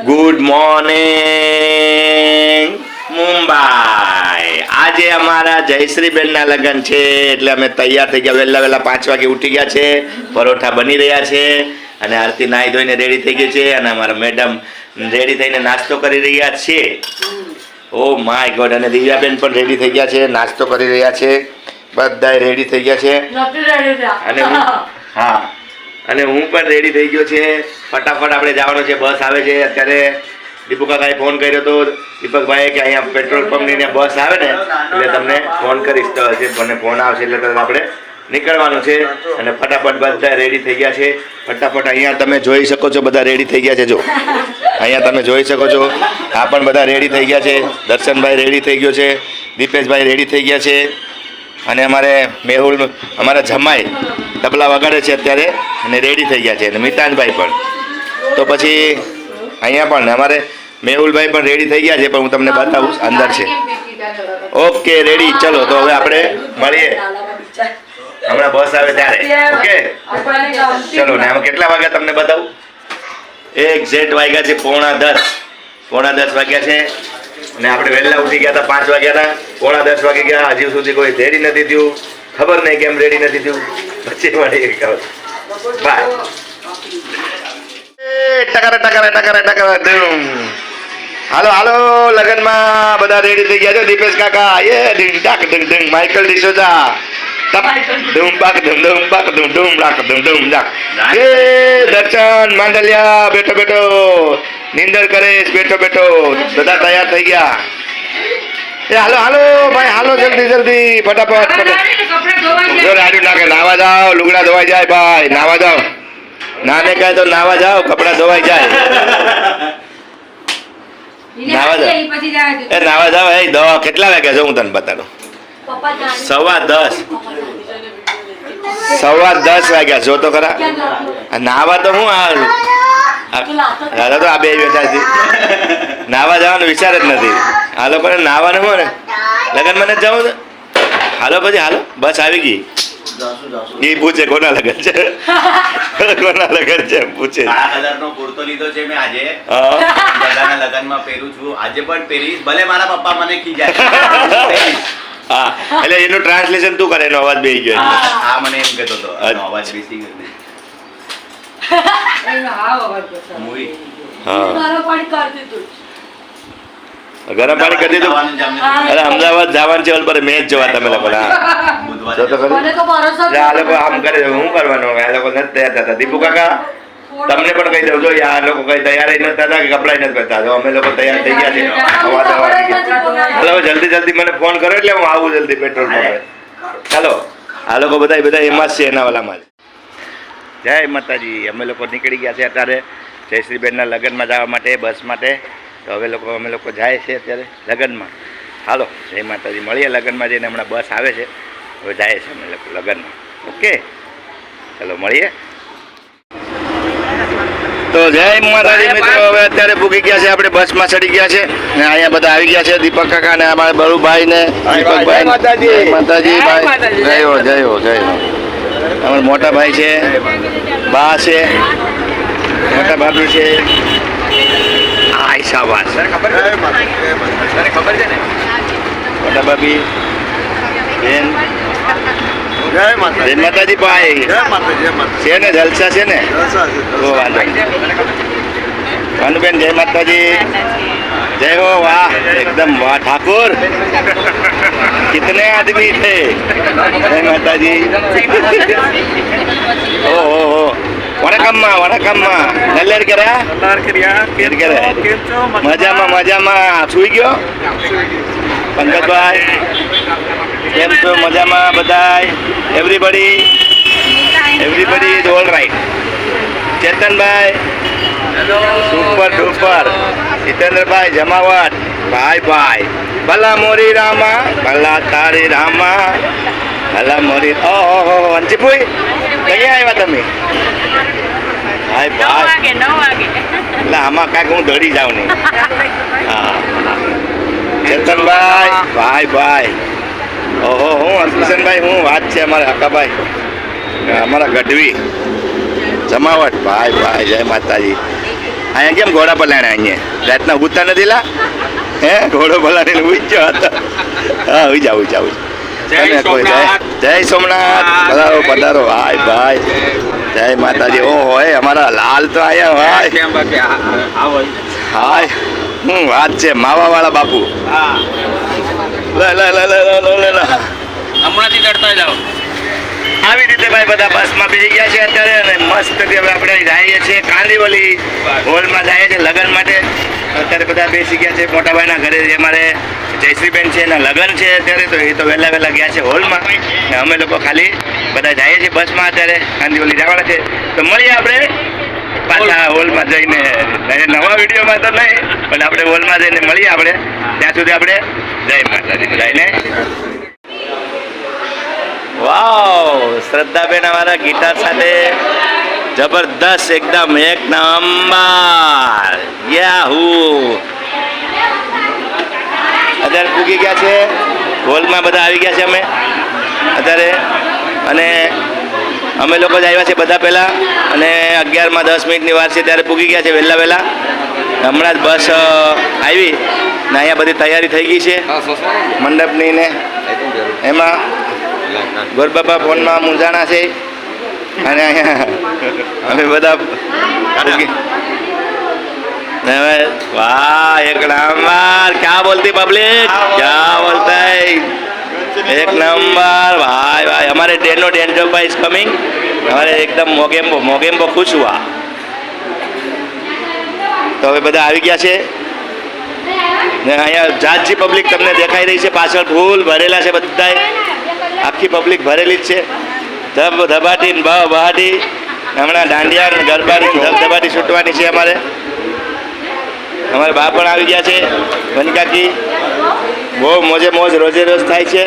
Good morning Mumbai આજે અમારા જયશ્રીબેનના લગ્ન છે એટલે અમે તૈયાર થઈ ગયા. વહેલા વહેલા પાંચ વાગે ઉઠી ગયા છે પરોઠા બની રહ્યા છે અને આરતી નાહી ધોઈને રેડી થઈ ગઈ છે અને અમારા મેડમ રેડી થઈને નાસ્તો કરી રહ્યા છે. ઓ માય ગોડ અને દિવ્યાબેન પણ રેડી થઈ ગયા છે નાસ્તો કરી રહ્યા છે. બધા રેડી થઈ ગયા છે. અને હું હા. અને હું પણ રેડી થઈ ગયો છે. ફટાફટ આપણે જવાનું છે, બસ આવે છે. અત્યારે દીપુ કાકાએ ફોન કર્યો હતો દીપકભાઈએ કે અહીંયા પેટ્રોલ પંપની ત્યાં બસ આવે ને, એટલે તમને ફોન કરીશ. તો હશે મને ફોન આવશે એટલે તરત આપણે નીકળવાનું છે. અને ફટાફટ બધા રેડી થઈ ગયા છે. ફટાફટ અહીંયા તમે જોઈ શકો છો, બધા રેડી થઈ ગયા છે. જો, અહીંયા તમે જોઈ શકો છો. આ પણ બધા રેડી થઈ ગયા છે. દર્શનભાઈ રેડી થઈ ગયો છે. દીપેશભાઈ રેડી થઈ ગયા છે. અને અમારે મેહુલ અમારા જમાઈ તબલા વગાડે છે અત્યારે અને રેડી થઈ ગયા છે અને મિતાનભાઈ પણ. તો પછી અહીંયા પણ અમારે મેહુલભાઈ પણ રેડી થઈ ગયા છે, પણ હું તમને બતાવું, અંદર છે. ઓકે રેડી ચલો, તો હવે આપણે મળીએ. હમણાં બસ આવે ત્યારે. ઓકે ચલો, ને આમાં કેટલા વાગ્યા તમને બતાવું? એક્ઝેક્ટ વાગ્યા છે, પોણા દસ. પોણા દસ વાગ્યા છે. અને આપણે વહેલા ઉઠી ગયા હતા, પાંચ વાગ્યાના પોણા દસ વાગી ગયા, હજી સુધી કોઈ રેડી નથી થયું. ખબર નહીં કેમ રેડી નથી થયું. પછી ધૂમ. હાલો હાલો, લગનમાં બધા રેડી થઈ ગયા છે? દીપેશ કાકા એ ડીંગ ડાક, ડીંગ માઇકલ ડિસોજા. ધૂમ ધૂમ ધૂમ ધૂમ ધૂમ ધૂમ ધૂમ ડાક દર્શન, માંડલિયા, બેઠો બેઠો. નિંદર કરેશ, બેઠો બેઠો. બધા તૈયાર થઈ ગયા. એ હાલો હાલો ભાઈ હાલો જલ્દી જલ્દી ફટાફટ જો રાડ્યું નાખે નાવા જાઓ લુગડા ધોવાઈ જાય ભાઈ નાવા જાઓ. નાને કહે તો નાવા જાઓ કપડા ધોવાઈ જાય. નાવા જાઓ. એ નાવા જાઓ એ દવા કેટલા વાગ્યા છે હું તને બતાડું? સવા દસ. સવા દસ વાગ્યા જો તો ખરા. નાવા તો હું આ દાદા તો આ બે બેઠા છે. નાવા જવાનો વિચાર જ નથી. આ લોકોને નાવાનું હોય ને લગન મને જવું હાલો પછી હાલો. બસ આવી ગઈ. એ પૂછે કોના લગન છે? કોના લગન છે? પૂછે. આ કુર્તો લીધો છે મેં આજે. બધાના લગનમાં પહેરું છું. આજે પણ પહેરીશ. ભલે મારા પપ્પા મને પહેરીશ. હા. એટલે એનું ટ્રાન્સલેશન તું કરે એનો અવાજ બેસી ગયો. હા આ મને એમ કહેતો હતો. અવાજ બેસી ગયો. ગરમ પાણી કરી દીધું. અરે અમદાવાદ જવાનું છે પર મેચ જોવા તમે લોકો તો તો આ લોકો આમ કરે હું કરવાનું આ લોકો નથી તૈયાર થતા. દીપુ કાકા તમને પણ કહી દઉં જો આ લોકો કઈ તૈયાર નથી થતા કે કપડાય નથી કરતા તો અમે લોકો તૈયાર થઈ ગયા છે અવાજ અવાજ જલ્દી જલ્દી મને ફોન કરો એટલે હું આવું જલ્દી પેટ્રોલ પંપે. ચાલો. આ લોકો બધા બધા એમાં જ છે એના વાલામાં જ. જય માતાજી. અમે લોકો નીકળી ગયા છે અત્યારે જયશ્રીબેનના લગ્નમાં જવા માટે બસ માટે. તો હવે લોકો અમે લોકો જાય છે અત્યારે લગ્નમાં. હાલો જય માતાજી. મળીએ લગ્નમાં જઈને. હમણાં બસ આવે છે. હવે જાય છે અમે લોકો લગ્નમાં. ઓકે? ચલો મળીએ. તો જય માતાજી મિત્રો. હવે અત્યારે ભૂગી ગયા છે. આપણે બસમાં ચડી ગયા છે. ને અહીંયા બધા આવી ગયા છે. દીપક કાકા ને અમારા બરુભાઈ ને દીપકભાઈ માતાજી. માતાજી. ભાઈ જય હો જય હો જય હો. અમારા મોટા ભાઈ છે બા છે મોટા બાબુ છે. આયશા બાસ ખબર છે. ને મોટા ભાભી બેન. જય માતા માતાજી. ભાઈ છે ને? જલસા છે ને. વાંધો કનુબેન જય માતાજી. જય હો વાહ એકદમ વાહ. ઠાકોર કિતને આદમી છે? જય માતાજી. ઓહો હો வணக்கம்மா வணக்கம்மா நல்லா இருக்கிறா நல்லா இருக்கிறியா இருக்கிற મજામાં? મજામાં સુઈ ગયો? પંકજભાઈ કેમ છો? મજામાં બધા everybody everybody is all right Chetanbhai super duper Jitendrabhai જમાવટ ભાઈ ભાઈ ભલા મોરી રામા ભલા તારી રામા ભલા મોરી ઓહો અંજીભાઈ ક્યાં આવ્યા તમે ભાઈ ભાઈ એટલે આમાં કાંઈક હું દોડી જાઉં નહીં હા ચેતનભાઈ ભાઈ ભાઈ ઓહો હું હસકિશનભાઈ હું વાત છે અમારા હકાભાઈ અમારા ગઢવી જમાવટ ભાઈ ભાઈ જય માતાજી અહીંયા કેમ ઘોડા પલાણે અહીંયા? રાતના ઉતા નથી લા? હે? ઘોડો પલાણીને ઉઈ ગયો હતો. હા ઉજા ઉજા ઉઈ જાવ જય સોમનાથ. પધારો પધારો ભાઈ ભાઈ. જય માતાજી. ઓ હોય અમારા લાલ તો આયા ભાઈ હાય. હું વાત છે માવા વાળા બાપુ. હા. લે લે લે લે લે લે હમણાંથી ચડતા જાઓ. આવી રીતે ભાઈ બધા બસમાં બેસી ગયા છે અત્યારે અને મસ્ત હવે આપણે જઈએ છીએ. કાંદીવલી હોલમાં જઈએ છીએ લગ્ન માટે. અત્યારે બધા બેસી ગયા છે મોટાભાઈના ઘરે. જે જયશ્રી જયશ્રીબેન છે એના લગ્ન છે અત્યારે, તો એ તો વહેલા વહેલા ગયા છે હોલમાં. ને અમે લોકો ખાલી બધા જઈએ છીએ બસમાં અત્યારે. કાંદીવલી જવાના છે. તો મળીએ આપણે પાછા હોલમાં જઈને. નવા વિડીયોમાં તો નહીં, પણ આપણે હોલમાં જઈને મળીએ આપણે. ત્યાં સુધી આપણે જય માતાજી. બધાને વાવ! શ્રદ્ધાબેન અમારા ગિટાર સાથે જબરદસ્ત એકદમ એક નંબર. યાહુ અત્યારે પૂગી ગયા છે. હોલમાં બધા આવી ગયા છે અમે. અત્યારે અને અમે લોકો જ આવ્યા છે બધા પહેલાં. અને અગિયારમાં દસ મિનિટની વાર છે ત્યારે પૂગી ગયા છે વહેલા વહેલા. હમણાં જ બસ આવી. ને અહીંયા બધી તૈયારી થઈ ગઈ છે. મંડપની ને એમાં ગોરબાપા ફોનમાં મૂંઝાણા છે. અને અહીંયા અમે બધા વાહ, એક નંબર. ક્યાં બોલતી પબ્લિક ક્યાં બોલતા એક નંબર. ભાઈ ભાઈ અમારે ડેનો ડેન જોબ કમિંગ અમારે એકદમ મોગેમ્બો મોગેમ્બો ખુશ હુઆ તો હવે બધા આવી ગયા છે. ને અહીંયા જાતજી પબ્લિક તમને દેખાઈ રહી છે. પાછળ ફૂલ ભરેલા છે બધાય. આખી પબ્લિક ભરેલી જ છે. ધબ ધબાટી બહાટી. હમણાં દાંડિયા ગરબાની ધબ ધબાટી છૂટવાની છે અમારે. અમારા બા પણ આવી ગયા છે વનકાકી. બહુ મોજે મોજ રોજે રોજ થાય છે.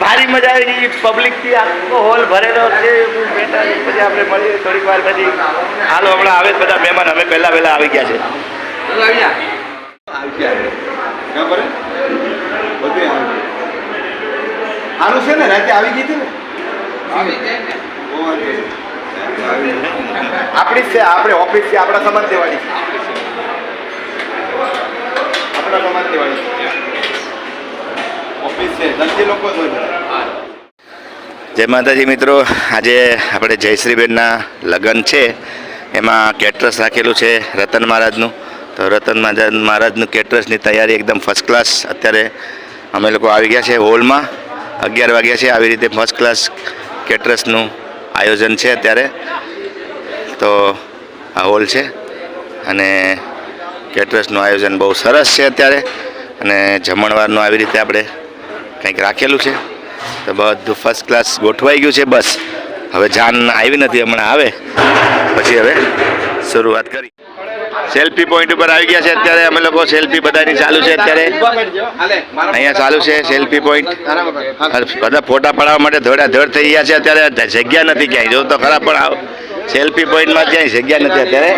ભારી મજા આવી ગઈ. પબ્લિકથી આખો હોલ ભરેલો છે. બેઠા પછી આપણે મળીએ થોડીક વાર પછી. હાલો હમણાં આવે જ બધા મહેમાન. અમે પહેલા પહેલા આવી ગયા છે. સારું છે ને રાતે આવી ગઈ હતી ને? આપણી છે આપણે ઓફિસ છે આપણા સમાજ દેવાની છે. આપણા સમાજ દેવાની ઓફિસ છે ધનજી લોકો જ હોય જય માતાજી મિત્રો આજે આપણે જયશ્રીબેનના લગ્ન છે. એમાં કેટરસ રાખેલું છે રતન મહારાજનું. તો રતન મહારાજ મહારાજનું કેટરસની તૈયારી એકદમ ફર્સ્ટ ક્લાસ અત્યારે અમે લોકો આવી ગયા છે હોલમાં. અગિયાર વાગ્યા છે, આવી રીતે ફર્સ્ટ ક્લાસ કેટરસનું આયોજન છે અત્યારે. તો આ હોલ છે અને કેટરસનું આયોજન બહુ સરસ છે અત્યારે. અને જમણવારનું આવી રીતે આપણે કંઈક રાખેલું છે. તો બધું ફર્સ્ટ ક્લાસ ગોઠવાઈ ગયું છે, બસ. હવે જાન આવી નથી, હમણાં આવે. પછી હવે શરૂઆત કરી સેલ્ફી પોઈન્ટ ઉપર આવી ગયા છે. અત્યારે અમે લોકો સેલ્ફી બધાની ચાલુ છે અત્યારે. અહીંયા ચાલુ છે સેલ્ફી પોઈન્ટ બધા ફોટા પડાવવા માટે ધોડા ધડ થઈ ગયા છે. અત્યારે જગ્યા નથી ક્યાંય. જો તો ખરા, પણ સેલ્ફી પોઈન્ટમાં ક્યાંય જગ્યા નથી અત્યારે.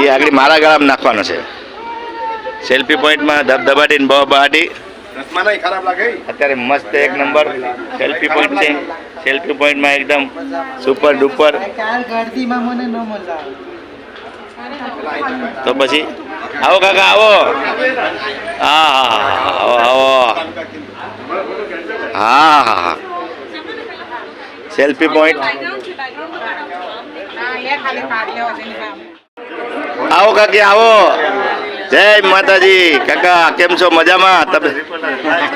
એ આગળ મારા ગાળામાં નાખવાનો છે. સેલ્ફી પોઈન્ટમાં ધબધબાટી ને બહાટી. અત્યારે મસ્ત એક નંબર સેલ્ફી પોઈન્ટ છે. સેલ્ફી પોઈન્ટમાં એકદમ સુપર ડુપર ચાર ગળદીમાં મને ન મજા આવે તો પછી આવો કાકા આવો. હા હા આવો આવો. હા હા હા. સેલ્ફી પોઈન્ટ આવો કાકી આવો. જય માતાજી. કાકા કેમ છો? મજામાં?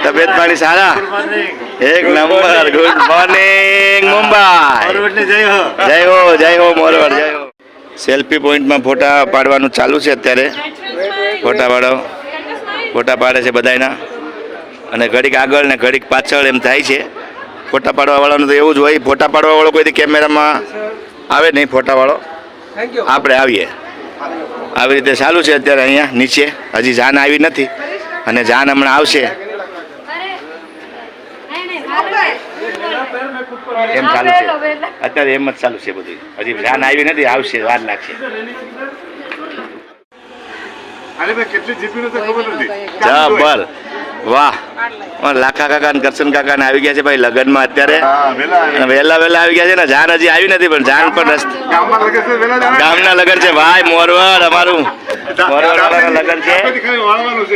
તબિયત પાણી સારા? એક નંબર. Good morning Mumbai. જય હો જય હો મોરવડ જય હો. સેલ્ફી પોઈન્ટમાં ફોટા પાડવાનું ચાલુ છે અત્યારે. ફોટા પાડો. ફોટા પાડે છે બધાના અને ઘડીક આગળ ને ઘડીક પાછળ એમ થાય છે. ફોટા પાડવાવાળાનું તો એવું જ હોય ફોટા પાડવાવાળો કોઈથી કોઈ કેમેરામાં આવે નહીં ફોટાવાળો. આપણે આવીએ. આવી રીતે ચાલુ છે અત્યારે અહીંયા નીચે. હજી જાન આવી નથી. અને જાન હમણાં આવશે. એમ ચાલુ છે. અત્યારે એમ જ ચાલુ છે બધું. હજી જાન આવી નથી આવશે વાર લાગશે. અરે ભાઈ કેટલી જીપી નથી ખબર નથી. વાહ. લાખા કાકા ને કરશન કાકા ને આવી ગયા છે ભાઈ લગ્નમાં અત્યારે. હા વેલા વહેલા વહેલા આવી ગયા છે ને જાન હજી આવી નથી પણ જાન પણ રસ્તે ગામના લગ્ન છે ભાઈ મોરવડ અમારું. છે.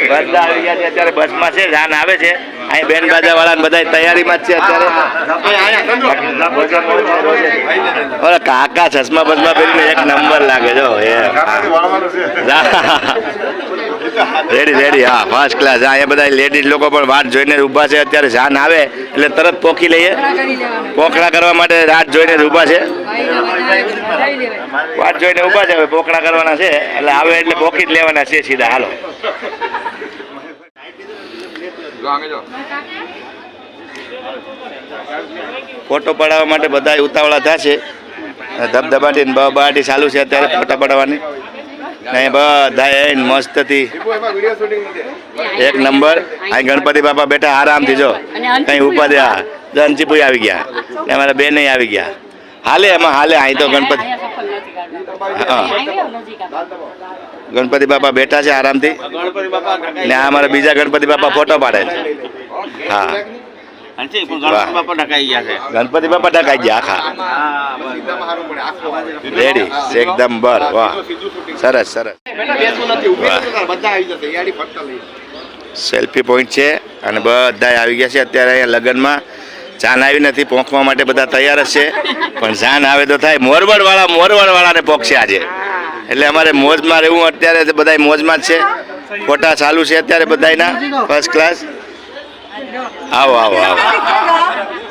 બધા આવી ગયા છે અત્યારે છે જાન આવે છે. અહીં બેન બાજા વાળા બધા તૈયારીમાં જ છે અત્યારે. કાકા ચશ્મા બસમાં પહેરીને એક નંબર લાગે જો એ. રેડી રેડી હા ફર્સ્ટ ક્લાસ હા એ બધા લેડીઝ લોકો પણ વાત જોઈને ઊભા છે. અત્યારે જાન આવે એટલે તરત પોકી લઈએ. પોખડા કરવા માટે રાત જોઈને ઊભા છે. વાટ જોઈને ઊભા છે હવે પોકળા કરવાના છે. એટલે આવે એટલે પોકી જ લેવાના છે સીધા હાલો. ફોટો પડાવવા માટે બધા ઉતાવળા થશે. ધબધબાટી ને બાટી ચાલુ છે અત્યારે ફોટા પડાવવાની. ને બધા એને મસ્તથી દીપુ એમાં વિડિયો શૂટિંગ નથી એક નંબર. અહીં ગણપતિ બાપા બેઠા આરામથી જો. કઈ ઉપાધિ હા. ધનજીભાઈ આવી ગયા. ને અમારા બેન આવી ગયા. હાલે એમાં હાલે અહીં તો ગણપતિ હા. ગણપતિ બાપા બેઠા છે આરામથી. ને આ અમારા બીજા ગણપતિ બાપા ફોટો પાડે છે. હા. ગણપતિ બાપા ઢકાઈ ગયા છે. ગણપતિ બાપા ઢકાઈ ગયા આખા રેડી એકદમ બર વાહ. સરસ સરસ. સેલ્ફી પોઈન્ટ છે અને બધા આવી ગયા છે અત્યારે અહીંયા લગ્નમાં. જાન આવી નથી પોંખવા માટે બધા તૈયાર જ છે. પણ જાન આવે તો થાય. મોરવડ વાળા મોરવડ વાળાને પહોંચશે આજે. એટલે અમારે મોજમાં રહેવું અત્યારે બધા મોજમાં જ છે. ફોટા ચાલુ છે અત્યારે બધાના ફર્સ્ટ ક્લાસ આવો આવો આવો.